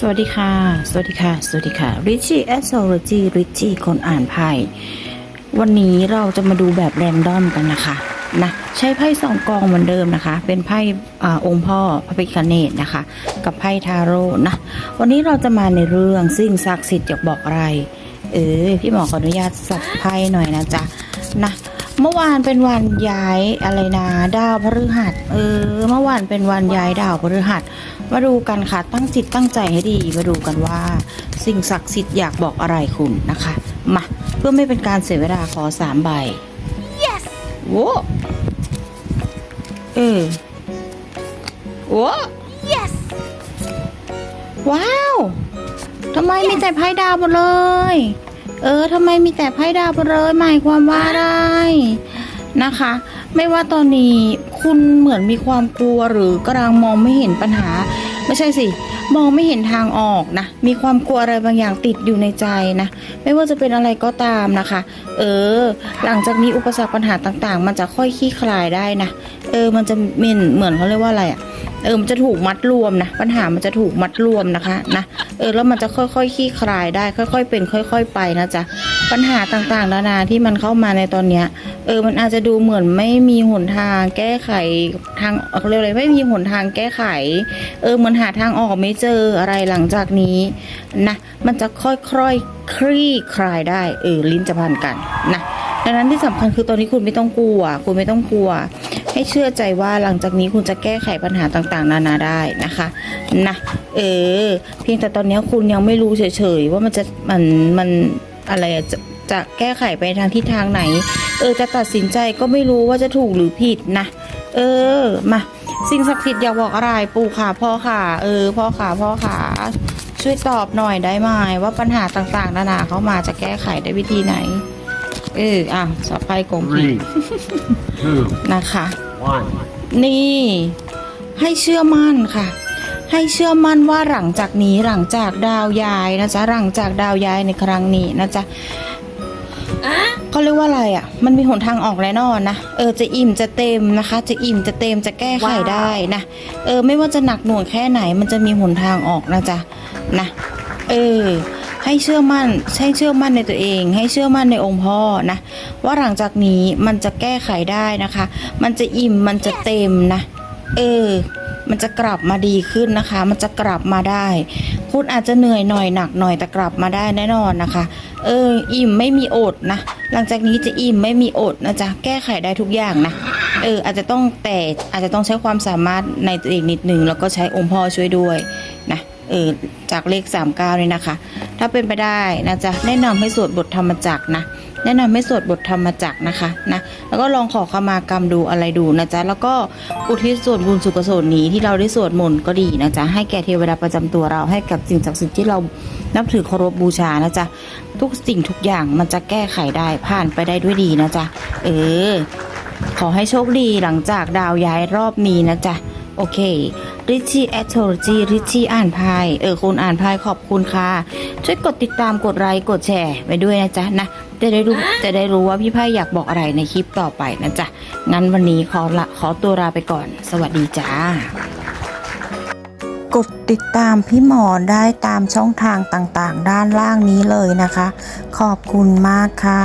สวัสดีค่ะ สวัสดีค่ะ สวัสดีค่ะ Richie Astrology Richie คนอ่านไพ่วันนี้เราจะมาดูแบบแรนดอมกันนะคะนะใช้ไพ่สองกองเหมือนเดิมนะคะ เป็นไพ่องค์พ่อพระพิคเนตนะคะ กับไพ่ทาโร่นะ วันนี้เราจะมาในเรื่องสิ่งศักดิ์สิทธิ์อยากบอกอะไร เออพี่หมอขออนุญาตสับไพ่หน่อยนะจ๊ะนะ เมื่อวานเป็นวันย้ายอะไรนะดาวพฤหัสเออเมื่อวานเป็นวันย้ายดาวพฤหัส มาดูกันค่ะตั้งจิตตั้งใจให้ดี มาดูกันว่า สิ่งศักดิ์สิทธิ์อยากบอกอะไรคุณนะคะมาเพื่อไม่เป็นการเสียเวลาขอสามใบ yes โว้เออโว้ Yes! ว้าวทำไมมีแต่ไพ่ดาวหมดเลย เออทำไมมีแต่ไพ่ดาวเลยหมายความว่าอะไรนะคะ ไม่ว่าตอนนี้คุณเหมือนมีความกลัวหรือกำลังมองไม่เห็นปัญหา ไม่ใช่สิ มองไม่เห็นทางออกนะ มีความกลัวอะไรบางอย่างติดอยู่ในใจนะ ไม่ว่าจะเป็นอะไรก็ตามนะคะ เออ หลังจากนี้อุปสรรคปัญหาต่างๆ มันจะค่อยคลี่คลายได้นะ เออ มันจะเหมือนเหมือนเขาเรียกว่าอะไรอะเออ มันจะถูกมัดรวมนะ ปัญหามันจะถูกมัดรวมนะคะนะ เออ แล้วมันจะค่อยๆคลี่คลายได้ ค่อย ๆ เป็น ค่อย ๆ ไปนะจ๊ะ ปัญหาต่างๆนานาที่มันเข้ามาในตอนเนี้ย เออ มันอาจจะดูเหมือนไม่มีหนทางแก้ไขทางเรียกอะไรไม่มีหนทางแก้ไข เออเหมือนหาทางออกไม่เจออะไรหลังจากนี้นะมันจะค่อยๆคลี่คลายได้ เออลิ้นจะพันกันนะดังนั้นที่สำคัญคือตอนนี้คุณไม่ต้องกลัว คุณไม่ต้องกลัว ให้เชื่อใจว่าหลังจากนี้คุณจะแก้ไขปัญหาต่างๆ นานาได้นะคะนะเออ เพียงแต่ตอนนี้คุณยังไม่รู้เฉยๆว่ามันจะมันมัน อะไรอะจะจะแก้ไขไปทางทิศทางไหน เออจะตัดสินใจก็ไม่รู้ว่าจะถูกหรือผิดนะ เออมาสิ่งศักดิ์สิทธิ์อยากบอกอะไรปู่ค่ะพ่อค่ะ เออพ่อค่ะพ่อค่ะช่วยตอบหน่อยได้ไหมว่าปัญหาต่างๆ นานาเข้ามาจะแก้ไขได้วิธีไหน เอออะสอบไพ่กงผี Three, two, นะคะ one. นี่ให้เชื่อมั่นค่ะ ให้เชื่อมั่นว่าหลังจากนี้หลังจากดาวย้ายนะจ๊ะหลังจากดาวย้ายในครั้งนี้นะจ๊ะเขาเรียกว่าอะไรอะ มันมีหนทางออกแน่นอนนะ เออจะอิ่มจะเต็มนะคะ จะอิ่มจะเต็มจะแก้ไขได้นะ เออไม่ว่าจะหนักหน่วงแค่ไหน มันจะมีหนทางออกนะจ๊ะนะ เออให้เชื่อมั่นให้เชื่อมั่นในตัวเอง ให้เชื่อมั่นในองค์พ่อนะ ว่าหลังจากนี้มันจะแก้ไขได้นะคะ มันจะอิ่มมันจะเต็มนะ เออ มันจะกลับมาดีขึ้นนะคะ มันจะกลับมาได้ คุณอาจจะเหนื่อยหน่อยหนักหน่อยแต่กลับมาได้แน่นอนนะคะ เออ อิ่มไม่มีอดนะ หลังจากนี้จะอิ่มไม่มีอดนะจ๊ะ แก้ไขได้ทุกอย่างนะ เออ อาจจะต้องแต่อาจจะต้องใช้ความสามารถในตัวเองนิดนึงแล้วก็ใช้องค์พ่อช่วยด้วยนะเออจากเลข 39นี่นะคะ ถ้าเป็นไปได้นะจ๊ะแนะนำให้สวดบทธรรมจักรนะ แนะนำให้สวดบทธรรมจักนะคะนะแล้วก็ลองขอขมากรรมดูอะไรดูนะจ๊ะแล้วก็อุทิศส่วนบุญสุขสนนี้ที่เราได้สวดมนต์ก็ดีนะจ๊ะให้แก่เทวดาประจำตัวเราให้กับสิ่งศักดิ์สิทธิ์ที่เรานับถือเคารพบูชานะจ๊ะทุกสิ่งทุกอย่างมันจะแก้ไขได้ผ่านไปได้ด้วยดีนะจ๊ะเออขอให้โชคดีหลังจากดาวย้ายรอบนี้นะจ๊ะโอเคริชี่แอสโทรจีริชี่อ่านพายเออคุณอ่านพายขอบคุณค่ะ ช่วยกดติดตามกดไลค์กดแชร์ไปด้วยนะจ๊ะนะจะได้รู้จะได้รู้ว่าพี่พายอยากบอกอะไรในคลิปต่อไปนะจ๊ะงั้นวันนี้ขอละขอตัวลาไปก่อน สวัสดีจ้ากดติดตามพี่หมอได้ตามช่องทางต่างๆ ด้านล่างนี้เลยนะคะ ขอบคุณมากค่ะ